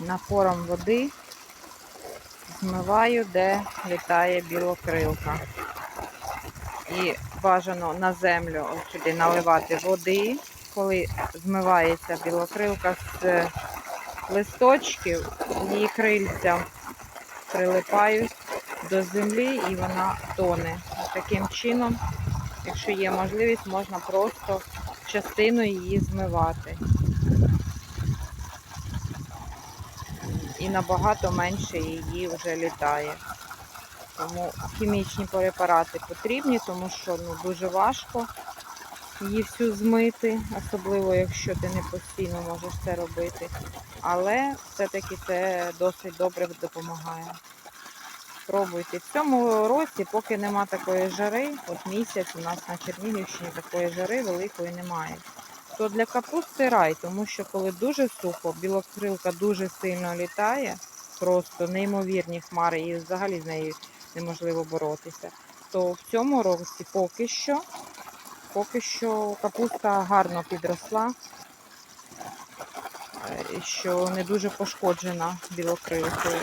напором води змиваю, де літає білокрилка. І бажано на землю сюди наливати води, коли змивається білокрилка з листочків, її крильця прилипають до землі і вона тоне. Таким чином, якщо є можливість, можна просто частину її змивати. І набагато менше її вже літає. Тому хімічні препарати потрібні, тому що ну, дуже важко її всю змити, особливо якщо ти не постійно можеш це робити. Але все-таки це досить добре допомагає. Пробуйте. В цьому році, поки нема такої жари, от місяць у нас на Чернігівщині такої жари великої немає. То для капусти рай, тому що коли дуже сухо, білокрилка дуже сильно літає, просто неймовірні хмари, і взагалі з нею неможливо боротися. То в цьому році поки що, поки що капуста гарно підросла, е, що не дуже пошкоджена білокрилкою.